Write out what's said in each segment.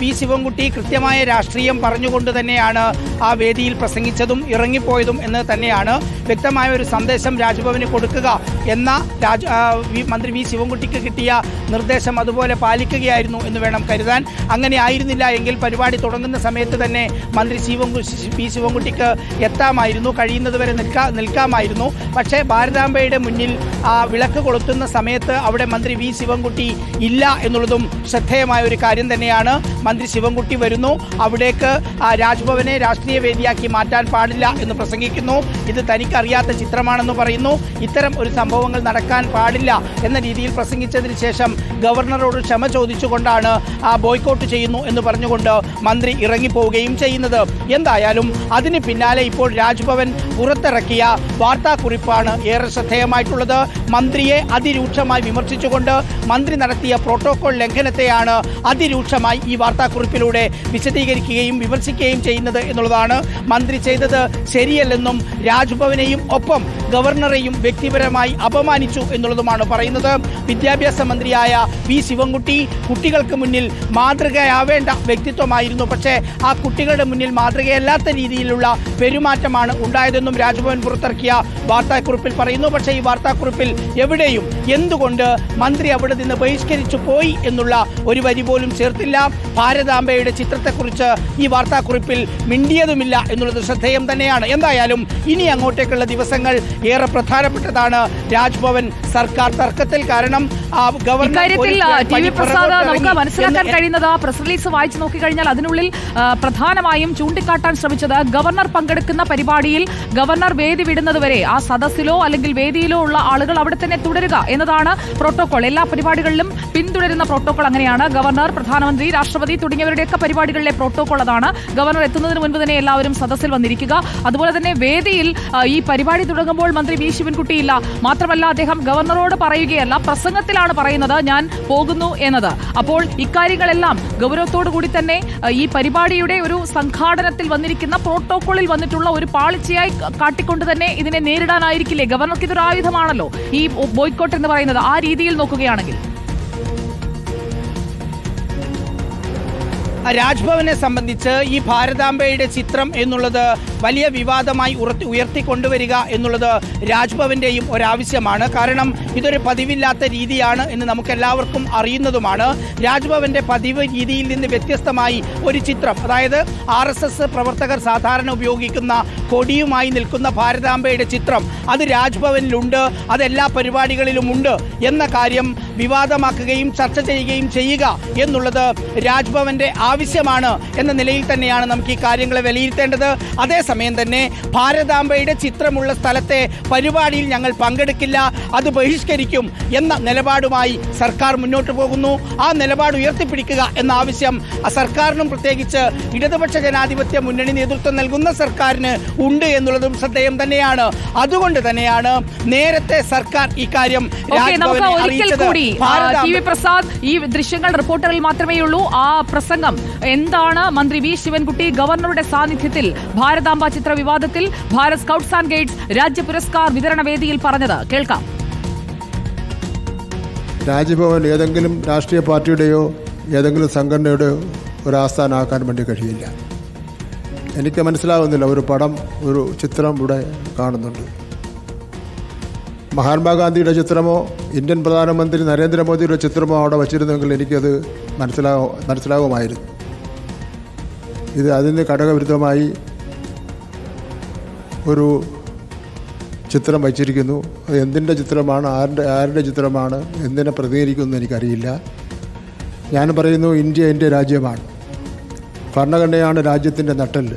V Sivankutty കൃത്യമായ രാഷ്ട്രീയം പറഞ്ഞുകൊണ്ട് തന്നെയാണ് ആ വേദിയിൽ പ്രസംഗിച്ചതും ഇറങ്ങിപ്പോയതും എന്ന് തന്നെയാണ് വ്യക്തമായ ഒരു സന്ദേശം രാജ്ഭവന് കൊടുക്കുക എന്ന രാജ് മന്ത്രി വി ശിവൻകുട്ടിക്ക് കിട്ടിയ നിർദ്ദേശം അതുപോലെ പാലിക്കുകയായിരുന്നു എന്ന് വേണം കരുതാൻ. അങ്ങനെ ആയിരുന്നില്ല എങ്കിൽ പരിപാടി തുടങ്ങുന്ന സമയത്ത് തന്നെ മന്ത്രി ശിവൻകു വി ശിവൻകുട്ടിക്ക് എത്താമായിരുന്നു കഴിയുന്നതുവരെ നിൽക്കാ നിൽക്കാമായിരുന്നു. പക്ഷേ ഭാരതാംബയുടെ മുന്നിൽ ആ വിളക്ക് കൊളുത്തുന്ന സമയത്ത് അവിടെ മന്ത്രി വി ശിവൻകുട്ടി ഇല്ല എന്നുള്ളതും ശ്രദ്ധേയമായ ഒരു കാര്യം തന്നെയാണ്. മന്ത്രി ശിവൻകുട്ടി വരുന്നു. അവിടേക്ക് രാജ്ഭവനെ രാഷ്ട്രീയ വേദിയാക്കി മാറ്റാൻ പാടില്ല എന്ന് പ്രസംഗിക്കുന്നു. ഇത് തനിക്കറിയാത്ത ചിത്രമാണെന്ന് പറയുന്നു. ഇത്തരം ഒരു സംഭവങ്ങൾ നടക്കാൻ പാടില്ല എന്ന രീതിയിൽ പ്രസംഗിച്ചതിന് ശേഷം ഗവർണറോട് ക്ഷമ ചോദിച്ചുകൊണ്ടാണ് ബോയ്ക്കോട്ട് ചെയ്യുന്നു എന്ന് പറഞ്ഞുകൊണ്ട് മന്ത്രി ഇറങ്ങിപ്പോവുകയും ചെയ്യുന്നത്. എന്തായാലും അതിന് പിന്നാലെ ഇപ്പോൾ രാജ്ഭവൻ പുറത്തിറക്കിയ വാർത്താക്കുറിപ്പാണ് ഏറെ ശ്രദ്ധേയമായിട്ടുള്ളത്. മന്ത്രിയെ അതിരൂക്ഷമായി വിമർശിച്ചുകൊണ്ട് മന്ത്രി നടത്തിയ പ്രോട്ടോകോൾ ലംഘനത്തെയാണ് അതിരൂക്ഷമായി ഈ വാർത്താക്കുറിപ്പിലൂടെ വിശദീകരിക്കുകയും വിമർശിക്കുകയും ചെയ്യുന്നത് എന്നുള്ളതാണ് മന്ത്രി ചെയ്തത് ശരിയല്ലെന്നും രാജ്ഭവനെയും ഒപ്പം ഗവർണറെയും വ്യക്തിപരമായി അപമാനിച്ചു എന്നുള്ളതുമാണ് പറയുന്നത്. വിദ്യാഭ്യാസ മന്ത്രിയായ വി ശിവൻകുട്ടി കുട്ടികൾക്ക് മുന്നിൽ മാതൃകയാവേണ്ട വ്യക്തിത്വമായിരുന്നു. പക്ഷേ ആ കുട്ടികളുടെ മുന്നിൽ മാതൃകയല്ലാത്ത രീതിയിലുള്ള പെരുമാറ്റമാണ് ഉണ്ടായതെന്നും രാജ്ഭവൻ പുറത്തിറക്കിയ വാർത്താക്കുറിപ്പിൽ പറയുന്നു. പക്ഷേ ഈ വാർത്താക്കുറിപ്പിൽ എവിടെയും എന്തുകൊണ്ട് മന്ത്രി അവിടെ നിന്ന് ബഹിഷ്കരിച്ചു പോയി എന്നുള്ള ഒരു വരി പോലും ചേർത്തില്ല. ഭാരതാംബയുടെ ചിത്രത്തെക്കുറിച്ച് ഈ വാർത്താക്കുറിപ്പിൽ മിണ്ടിയതുമില്ല എന്നുള്ളത് ശ്രദ്ധേയം തന്നെയാണ്. എന്തായാലും ഇനി അങ്ങോട്ടേക്കുള്ള ദിവസങ്ങൾ ഏറെ പ്രധാനപ്പെട്ടതാണ്. രാജ്ഭവൻ സർക്കാർ തർക്കത്തിൽ കാരണം നമുക്ക് മനസ്സിലാക്കാൻ കഴിയുന്നത് പ്രസ് റിലീസ് വായിച്ചു നോക്കിക്കഴിഞ്ഞാൽ അതിനുള്ളിൽ പ്രധാനമായും ചൂണ്ടിക്കാട്ടാൻ ശ്രമിച്ചത് ഗവർണർ പങ്കെടുക്കുന്ന പരിപാടിയിൽ ഗവർണർ വേദി വിടുന്നതുവരെ ആ സദസ്സിലോ അല്ലെങ്കിൽ വേദിയിലോ ഉള്ള ആളുകൾ അവിടെ തന്നെ തുടരുക എന്നതാണ് പ്രോട്ടോകോൾ. എല്ലാ പരിപാടികളിലും പിന്തുടരുന്ന പ്രോട്ടോകോൾ അങ്ങനെയാണ്. ഗവർണർ പ്രധാനമന്ത്രി രാഷ്ട്രപതി തുടങ്ങിയവരുടെയൊക്കെ പരിപാടികളിലെ പ്രോട്ടോകോൾ അതാണ്. ഗവർണർ എത്തുന്നതിന് മുൻപ് തന്നെ എല്ലാവരും സദസ്സിൽ വന്നിരിക്കുക. അതുപോലെ തന്നെ വേദിയിൽ ഈ പരിപാടി തുടങ്ങുമ്പോൾ മന്ത്രി വി ശിവൻകുട്ടിയില്ല. മാത്രമല്ല അദ്ദേഹം ഗവർണറോട് പറയുകയല്ല പ്രസംഗത്തിലാണ് പറയുന്നത് ഞാൻ പോകുന്നു എന്നത്. അപ്പോൾ ഇക്കാര്യങ്ങളെല്ലാം ഗൗരവത്തോടു കൂടി തന്നെ ഈ പരിപാടിയുടെ ഒരു സംഘാടനത്തിൽ വന്നിരിക്കുന്ന പ്രോട്ടോകോളിൽ വന്നിട്ടുള്ള ഒരു പാളിച്ചയായി കാട്ടിക്കൊണ്ട് തന്നെ ഇതിനെ നേരിടാനായിരിക്കില്ലേ? ഗവർണർക്ക് ഇതൊരു ആയുധമാണല്ലോ ഈ ബോയ്ക്കോട്ട് എന്ന് പറയുന്നത്. ആ രീതിയിൽ നോക്കുകയാണെങ്കിൽ. രാജ്ഭവനെ സംബന്ധിച്ച് ഈ ഭാരതാംബയുടെ ചിത്രം എന്നുള്ളത് വലിയ വിവാദമായി ഉറത്തി ഉയർത്തിക്കൊണ്ടുവരിക എന്നുള്ളത് രാജ്ഭവന്റെയും ഒരാവശ്യമാണ്. കാരണം ഇതൊരു പതിവില്ലാത്ത രീതിയാണ് എന്ന് നമുക്കെല്ലാവർക്കും അറിയുന്നതുമാണ്. രാജ്ഭവന്റെ പതിവ് രീതിയിൽ നിന്ന് വ്യത്യസ്തമായി ഒരു ചിത്രം അതായത് ആർ എസ് എസ് പ്രവർത്തകർ സാധാരണ ഉപയോഗിക്കുന്ന കൊടിയുമായി നിൽക്കുന്ന ഭാരതാംബയുടെ ചിത്രം അത് രാജ്ഭവനിലുണ്ട് അതെല്ലാ എല്ലാ പരിപാടികളിലുമുണ്ട് എന്ന കാര്യം വിവാദമാക്കുകയും ചർച്ച ചെയ്യുകയും ചെയ്യുക എന്നുള്ളത് രാജ്ഭവന്റെ ആവശ്യമാണ് എന്ന നിലയിൽ തന്നെയാണ് നമുക്ക് ഈ കാര്യങ്ങളെ വിലയിരുത്തേണ്ടത്. അതേസമയം തന്നെ ഭാരതാംബയുടെ ചിത്രമുള്ള സ്ഥലത്തെ പരിപാടിയിൽ ഞങ്ങൾ പങ്കെടുക്കില്ല. അത് ബഹിഷ്കരിക്കും എന്ന നിലപാടുമായി സർക്കാർ മുന്നോട്ട് പോകുന്നു. ആ നിലപാട് ഉയർത്തിപ്പിടിക്കുക എന്ന ആവശ്യം സർക്കാരിനും പ്രത്യേകിച്ച് ഇടതുപക്ഷ ജനാധിപത്യ മുന്നണി നേതൃത്വം നൽകുന്ന സർക്കാരിന് ഉണ്ട് എന്നുള്ളതും ശ്രദ്ധേയം തന്നെയാണ്. അതുകൊണ്ട് തന്നെയാണ് നേരത്തെ സർക്കാർ ഇക്കാര്യം പ്രസാദ് ഈ ദൃശ്യങ്ങൾ റിപ്പോർട്ടറിൽ മാത്രമേ ഉള്ളൂ ആ പ്രസംഗം എന്താണ് മന്ത്രി വി ശിവൻകുട്ടി ഗവർണറുടെ സാന്നിധ്യത്തിൽ ഭാരതാംബ ചിത്ര വിവാദത്തിൽ ഭാരത് സ്കൌട്ട്സ് ആൻഡ് ഗൈഡ്സ് രാജ്യ പുരസ്കാർ വിതരണ വേദിയിൽ പറഞ്ഞത്. കേൾക്കാം. രാജ്ഭവൻ ഏതെങ്കിലും രാഷ്ട്രീയ പാർട്ടിയുടെയോ ഏതെങ്കിലും സംഘടനയുടെയോ ഒരു ആസ്ഥാനമാക്കാൻ വേണ്ടി കഴിയില്ല. എനിക്ക് മനസ്സിലാവുന്നില്ല ഒരു പടം ഒരു ചിത്രം ഇവിടെ കാണുന്നുണ്ട്. മഹാത്മാഗാന്ധിയുടെ ചിത്രമോ ഇന്ത്യൻ പ്രധാനമന്ത്രി നരേന്ദ്രമോദിയുടെ ചിത്രമോ അവിടെ വച്ചിരുന്നെങ്കിൽ എനിക്കത് മനസ്സിലാവും മനസ്സിലാകുമായിരുന്നു ഇത് അതിന് ഘടകവിരുദ്ധമായി ഒരു ചിത്രം വച്ചിരിക്കുന്നു. എന്തിന്റെ ചിത്രമാണ് ആരുടെ ആരുടെ ചിത്രമാണ് എന്തിനെ പ്രതികരിക്കുമെന്ന് എനിക്കറിയില്ല. ഞാൻ പറയുന്നു ഇന്ത്യ എന്റെ രാജ്യമാണ്. ഭരണഘടനയാണ് രാജ്യത്തിന്റെ നട്ടൽ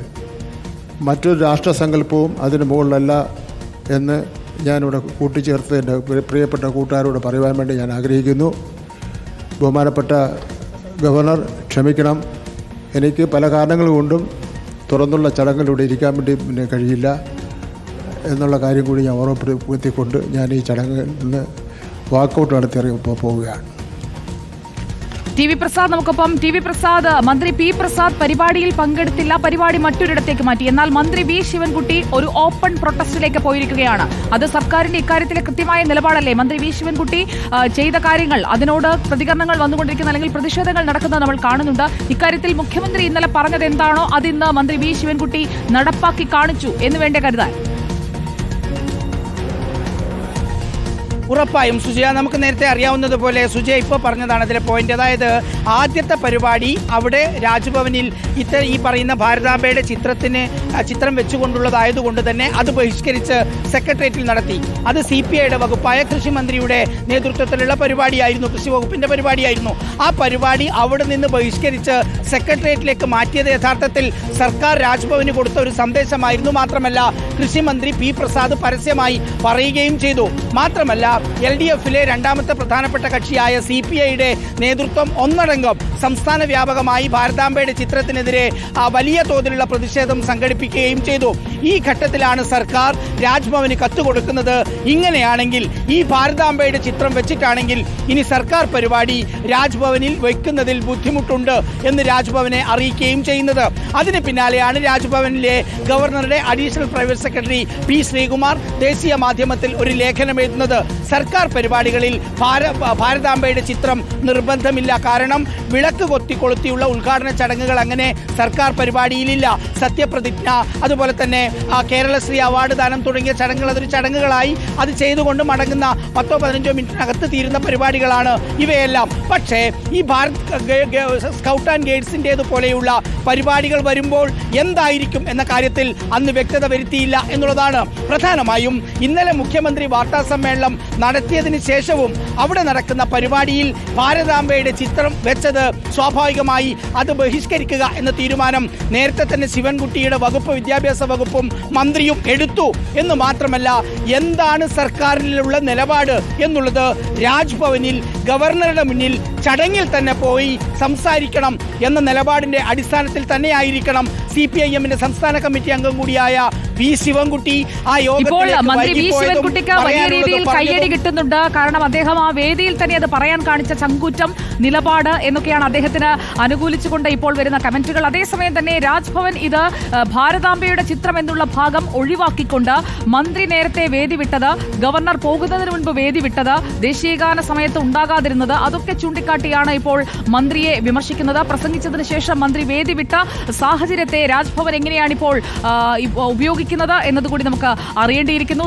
മറ്റൊരു രാഷ്ട്രസങ്കല്പവും അതിന് മുകളിലല്ല എന്ന് ഞാനിവിടെ കൂട്ടിച്ചേർത്ത് എന്റെ പ്രിയപ്പെട്ട കൂട്ടുകാരോട് പറയുവാൻ വേണ്ടി ഞാൻ ആഗ്രഹിക്കുന്നു. ബഹുമാനപ്പെട്ട ഗവർണർ ക്ഷമിക്കണം. എനിക്ക് പല കാരണങ്ങൾ കൊണ്ടും തുറന്നുള്ള ചടങ്ങിലൂടെ ഇരിക്കാൻ വേണ്ടി പിന്നെ കഴിയില്ല. എന്നുള്ള കാര്യം കൂടി ഞാൻ ഓർമ്മപ്പെടുത്തിക്കൊണ്ട് ഞാൻ ഈ ചടങ്ങിൽ നിന്ന് വാക്കൗട്ട് നടത്തി പോവുകയാണ്. ടി വി പ്രസാദ് നമുക്കൊപ്പം. ടി വി പ്രസാദ് മന്ത്രി പി പ്രസാദ് പരിപാടിയിൽ പങ്കെടുത്തില്ല. പരിപാടി മറ്റൊരിടത്തേക്ക് മാറ്റി. എന്നാൽ മന്ത്രി വി ശിവൻകുട്ടി ഒരു ഓപ്പൺ പ്രൊട്ടസ്റ്റിലേക്ക് പോയിരിക്കുകയാണ്. അത് സർക്കാരിന്റെ ഇക്കാര്യത്തിലെ കൃത്യമായ നിലപാടല്ലേ? മന്ത്രി വി ശിവൻകുട്ടി ചെയ്ത കാര്യങ്ങൾ അതിനോട് പ്രതികരണങ്ങൾ വന്നുകൊണ്ടിരിക്കുന്ന അല്ലെങ്കിൽ പ്രതിഷേധങ്ങൾ നടക്കുന്നത് നമ്മൾ കാണുന്നുണ്ട്. ഇക്കാര്യത്തിൽ മുഖ്യമന്ത്രി ഇന്നലെ പറഞ്ഞത് എന്താണോ അതിന്ന് മന്ത്രി വി ശിവൻകുട്ടി നടപ്പാക്കി കാണിച്ചു എന്ന് വേണ്ട കരുതാൻ? ഉറപ്പായും സുജയ നമുക്ക് നേരത്തെ അറിയാവുന്നതുപോലെ സുജയ ഇപ്പോൾ പറഞ്ഞതാണ് അതിലെ പോയിന്റ് അതായത് ആദ്യത്തെ പരിപാടി അവിടെ രാജ്ഭവനിൽ ഇത്ത ഈ പറയുന്ന ഭാരതാംബയുടെ ചിത്രത്തിന് ചിത്രം വെച്ചുകൊണ്ടുള്ളതായതുകൊണ്ട് തന്നെ അത് ബഹിഷ്കരിച്ച് സെക്രട്ടേറിയറ്റിൽ നടത്തി. അത് സി പി ഐയുടെ വകുപ്പായ കൃഷി മന്ത്രിയുടെ നേതൃത്വത്തിലുള്ള പരിപാടിയായിരുന്നു കൃഷി വകുപ്പിന്റെ പരിപാടിയായിരുന്നു. ആ പരിപാടി അവിടെ നിന്ന് ബഹിഷ്കരിച്ച് സെക്രട്ടേറിയറ്റിലേക്ക് മാറ്റിയത് യഥാർത്ഥത്തിൽ സർക്കാർ രാജ്ഭവന് കൊടുത്ത ഒരു സന്ദേശമായിരുന്നു മാത്രമല്ല കൃഷിമന്ത്രി പി പ്രസാദ് പരസ്യമായി പറയുകയും ചെയ്തു. മാത്രമല്ല എൽ ഡി എഫിലെ രണ്ടാമത്തെ പ്രധാനപ്പെട്ട കക്ഷിയായ സി പി ഐയുടെ നേതൃത്വം ഒന്നടങ്കം സംസ്ഥാന വ്യാപകമായി ഭാരതാംബയുടെ ചിത്രത്തിനെതിരെ വലിയ തോതിലുള്ള പ്രതിഷേധം സംഘടിപ്പിക്കുകയും ചെയ്തു. ഈ ഘട്ടത്തിലാണ് സർക്കാർ രാജ്ഭവന് കത്ത് കൊടുക്കുന്നത് ഇങ്ങനെയാണെങ്കിൽ ഈ ഭാരതാംബയുടെ ചിത്രം വെച്ചിട്ടാണെങ്കിൽ ഇനി സർക്കാർ പരിപാടി രാജ്ഭവനിൽ വയ്ക്കുന്നതിൽ ബുദ്ധിമുട്ടുണ്ട് എന്ന് രാജ്ഭവനെ അറിയിക്കുകയും ചെയ്യുന്നത്. അതിന് പിന്നാലെയാണ് രാജ്ഭവനിലെ ഗവർണറുടെ additional private secretary P Sreekumar ദേശീയ മാധ്യമത്തിൽ ഒരു ലേഖനം എഴുതുന്നത്. സർക്കാർ പരിപാടികളിൽ ഭാര ഭാരതാംബയുടെ ചിത്രം നിർബന്ധമില്ല. കാരണം വിളക്ക് കൊത്തി കൊളുത്തിയുള്ള ഉദ്ഘാടന ചടങ്ങുകൾ അങ്ങനെ സർക്കാർ പരിപാടിയിലില്ല. സത്യപ്രതിജ്ഞ അതുപോലെ തന്നെ കേരളശ്രീ അവാർഡ് ദാനം തുടങ്ങിയ ചടങ്ങുകൾ അതൊരു ചടങ്ങുകളായി അത് ചെയ്തുകൊണ്ട് മടങ്ങുന്ന പത്തോ പതിനഞ്ചോ മിനിറ്റിനകത്ത് തീരുന്ന പരിപാടികളാണ് ഇവയെല്ലാം. പക്ഷേ ഈ ഭാരത് സ്കൗട്ട് ആൻഡ് ഗൈഡ്സിന്റേതുപോലെയുള്ള പരിപാടികൾ വരുമ്പോൾ എന്തായിരിക്കും എന്ന കാര്യത്തിൽ അന്ന് വ്യക്തത വരുത്തിയില്ല എന്നുള്ളതാണ്. പ്രധാനമായും ഇന്നലെ മുഖ്യമന്ത്രി വാർത്താ സമ്മേളനം നടത്തിയതിന് ശേഷവും അവിടെ നടക്കുന്ന പരിപാടിയിൽ ഭാരതാംബയുടെ ചിത്രം വെച്ചത് സ്വാഭാവികമായി അത് ബഹിഷ്കരിക്കുക എന്ന തീരുമാനം നേരത്തെ തന്നെ ശിവൻകുട്ടിയുടെ വകുപ്പ് വിദ്യാഭ്യാസ വകുപ്പും മന്ത്രിയും എടുത്തു. എന്ന് മാത്രമല്ല എന്താണ് സർക്കാരിലുള്ള നിലപാട് എന്നുള്ളത് രാജ്ഭവനിൽ ഗവർണറുടെ മുന്നിൽ ചടങ്ങിൽ തന്നെ പോയി സംസാരിക്കണം എന്ന നിലപാടിന്റെ അടിസ്ഥാനത്തിൽ തന്നെയായിരിക്കണം സി പി ഐ എമ്മിന്റെ സംസ്ഥാന കമ്മിറ്റി അംഗം കൂടിയായ വി ശിവൻകുട്ടി ആ ഇപ്പോൾ മന്ത്രി വി ശിവൻകുട്ടിക്ക് വലിയ രീതിയിൽ പറഞ്ഞതും കയ്യടി കിട്ടുന്നുണ്ട്. കാരണം അദ്ദേഹം ആ വേദിയിൽ തന്നെ അത് പറയാൻ കാണിച്ച ചങ്കൂറ്റം നിലപാട് എന്നൊക്കെയാണ് അദ്ദേഹത്തിന് അനുകൂലിച്ചുകൊണ്ട് ഇപ്പോൾ വരുന്ന കമന്റുകൾ. അതേസമയം തന്നെ രാജ്ഭവൻ ഇത് ഭാരതാംബയുടെ ചിത്രം എന്നുള്ള ഭാഗം ഒഴിവാക്കിക്കൊണ്ട് മന്ത്രി നേരത്തെ വേദി വിട്ടത് ഗവർണർ പോകുന്നതിന് മുൻപ് വേദി വിട്ടത് ദേശീയഗാന സമയത്ത് ഉണ്ടാകാതിരുന്നത് അതൊക്കെ ചൂണ്ടിക്കാട്ടിയാണ് ഇപ്പോൾ മന്ത്രിയെ വിമർശിക്കുന്നത്. പ്രസംഗിച്ചതിന് ശേഷം മന്ത്രി വേദി വിട്ട സാഹചര്യത്തെ രാജ്ഭവൻ എങ്ങനെയാണ് ഇപ്പോൾ ഉപയോഗിക്കുന്നത് എന്നതുകൂടി നമുക്ക് അറിയേണ്ടിയിരിക്കുന്നു.